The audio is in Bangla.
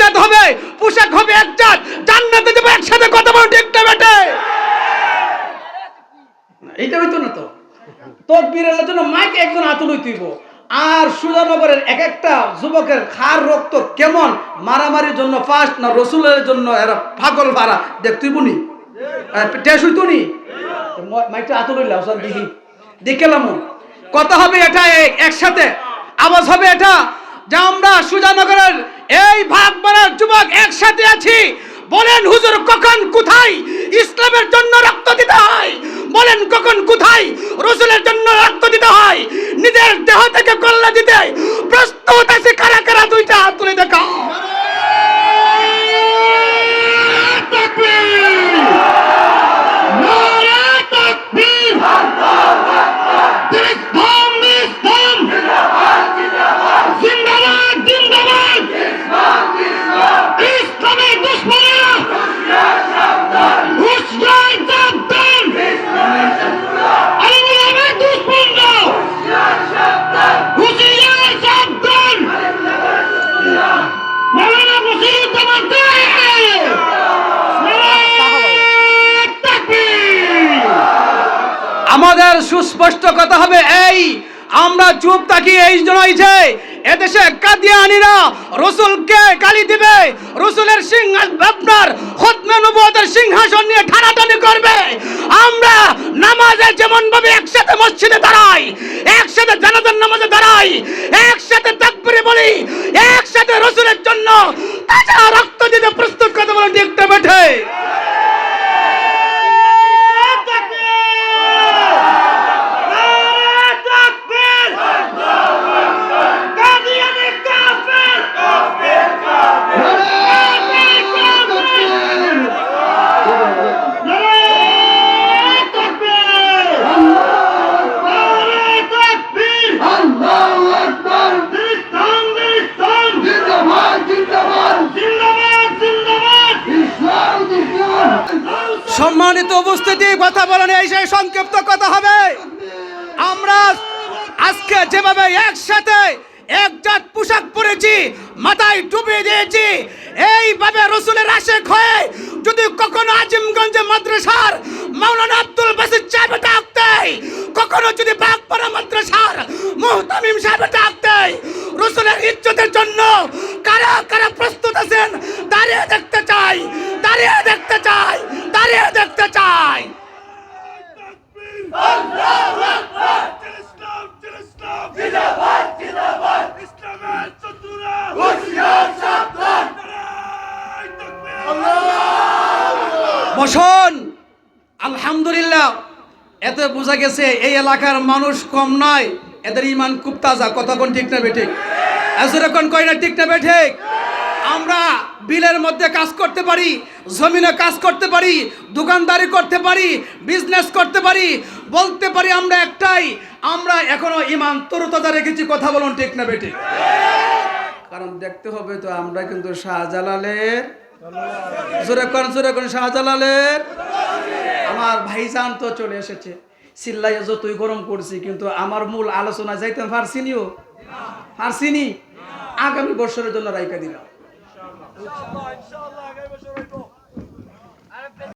জাত হবে, পোশাক হবে এক জাত, জান্নাতে যাব একসাথে কথা বলো ঠিক না বেটে? এইটা হইতো না তো। তকবীরের জন্য মাইক একজন আতুল হইতেইব আর সুজানগরের এক একটা যুবকের খার রক্ত কেমন? মারামারির জন্য ফার্স্ট না রসুলের জন্য এরা পাগল ভাড়া দেখ, তুই বুনি? টেস হইতো নি? মাইকটা আতুল হইলা দেখি দেখলাম কথা হবে এটা এক- একসাথে। আওয়াজ হবে এটা যে আমরা সুজানগরের এই ভাগ মারার যুবক একসাথে আছি। বলেন, হুজুর, কখন, কোথায় ইসলামের জন্য রক্ত দিতে হয়? বলেন, কখন, কোথায় রসুলের জন্য রক্ত দিতে হয়? নিজের দেহ থেকে কল্লা দিতে প্রস্তুত আছে কারা কারা দুইটা হাত তুলে আমাদের সুস্পষ্ট কথা হবে এই, আমরা চুপ থাকি, এই জন্যই যে এদেশে কাদিয়ানিরা রসুলকে গালি দিবে, রসুলের সিংহ আপনার খতমে নবুয়তের সিংহাসন নিয়ে ঠানাটানি করবে। আমরা নামাজে যেমন ভাবে একসাথে মসজিদে দাঁড়াই, একসাথে জানাজার নামাজে দাঁড়াই, একসাথে তাকবিরে বলি, একসাথে রসুলের জন্য তাজা রক্ত দিতে প্রস্তুত কথা বলেন, ঠিক বেঠে সম্মানিত উপস্থিতি, কথা বলেন এই সেই সংক্ষিপ্ত কথা হবে। আমরা আজকে যেভাবে একসাথে একজাত পোশাক পরেছি, মাথায় টুপি দিয়েছি, এইভাবে রসুলের আশেক হয়ে যদি কখনো আজিমগঞ্জে মাদ্রাসার মাওলানা আব্দুল বাসির সাহেব ডাকতে কখনো যদি বাগপাড়া মাদ্রাসার মুহতামিম সাহেব ডাকতে রসুলের ইজ্জতের জন্য কারা কারা প্রস্তুত আছেন, দাঁড়িয়ে দেখতে চাই। দাঁড়িয়ে দেখতে চাই, দাঁড়িয়ে দেখতে চাই। বসন, আলহামদুলিল্লাহ, এতে বোঝা গেছে এই এলাকার মানুষ কম নয়, এদের ইমান খুব তাজা, কথা কোন ঠিক না বেঠিক কোন কয় না ঠিক না বেঠিক আমরা বিলের মধ্যে কাজ করতে পারি, জমিনে কাজ করতে পারি, দোকানদারি করতে পারি বিজনেস করতে পারি, বলতে পারি আমরা একটাই, আমরা এখনও ইমান তরুতাজা রেখেছি, কথা বলুন ঠিক না বেঠিক? কারণ দেখতে হবে তো আমরা কিন্তু শাহজালালের জোরে কোন জোরে কোন, শাহজালালের আমার ভাইজান তো চলে এসেছে। চিল্লাই যতই গরম করছি, কিন্তু আমার মূল আলোচনা যাইতে পারছিনিও পারছিনি আগামী বছরের জন্য রাইকা দিলাম। İnşallah, inşallah.